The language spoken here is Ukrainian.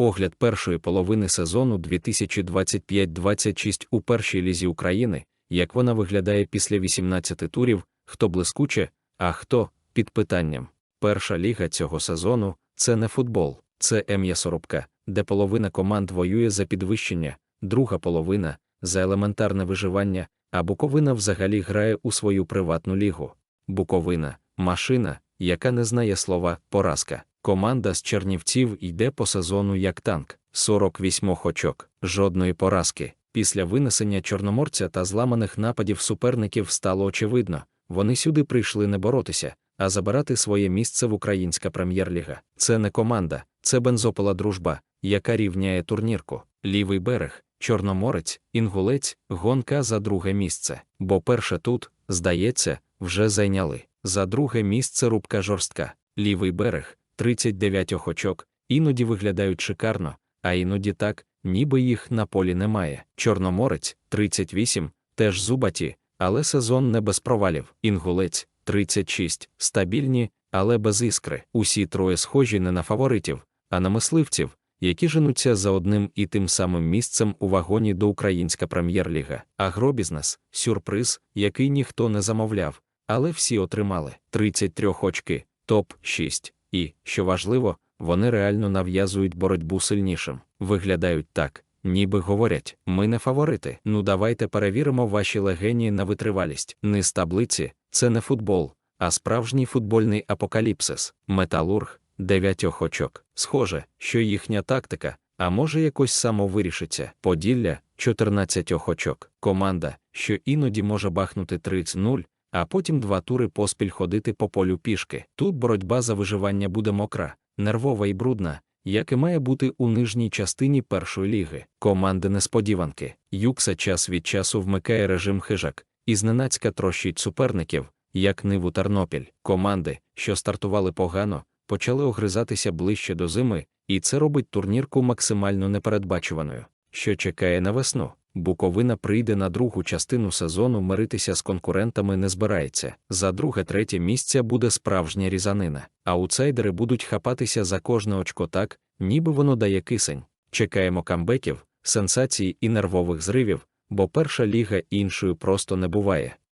Огляд першої половини сезону 2025-26 у першій лізі України, як вона виглядає після 18 турів, хто блискуче, а хто під питанням. Перша ліга цього сезону це не футбол, це м'ясорубка, де половина команд воює за підвищення, друга половина за елементарне виживання, а Буковина взагалі грає у свою приватну лігу. Буковина машина, яка не знає слова поразка. Команда з Чернівців йде по сезону як танк, 48 очок, жодної поразки. Після винесення чорноморця та зламаних нападів суперників стало очевидно, вони сюди прийшли не боротися, а забирати своє місце в українська прем'єр-ліга. Це не команда, це бензопола дружба, яка рівняє турнірку. Лівий берег, Чорноморець, Інгулець, гонка за друге місце. Бо перше тут, здається, вже зайняли. За друге місце рубка жорстка, лівий берег, 39 очок, іноді виглядають шикарно, а іноді так, ніби їх на полі немає. Чорноморець 38, теж зубаті, але сезон не без провалів. Інгулець 36, стабільні, але без іскри. Усі троє схожі не на фаворитів, а на мисливців, які женуться за одним і тим самим місцем у вагоні до Українська прем'єр-ліга. Агробізнес сюрприз, який ніхто не замовляв, але всі отримали 33 очки, топ 6. І, що важливо, вони реально нав'язують боротьбу сильнішим. Виглядають так, ніби говорять: ми не фаворити. Ну давайте перевіримо ваші легені на витривалість. Низ таблиці це не футбол, а справжній футбольний апокаліпсис. Металург 9 очок. Схоже, що їхня тактика, а може якось само вирішиться. Поділля 14 очок. Команда, що іноді може бахнути 30-0, а потім два тури поспіль ходити по полю пішки. Тут боротьба за виживання буде мокра, нервова і брудна, як і має бути у нижній частині першої ліги. Команди несподіванки. Юкса час від часу вмикає режим хижак, і зненацька трощить суперників, як ниву Тернопіль. Команди, що стартували погано, почали огризатися ближче до зими, і це робить турнірку максимально непередбачуваною. Що чекає на весну? Буковина прийде на другу частину сезону миритися з конкурентами не збирається. За друге-третє місце буде справжня різанина. Аутсайдери будуть хапатися за кожне очко так, ніби воно дає кисень. Чекаємо камбеків, сенсацій і нервових зривів, бо перша ліга іншою просто не буває.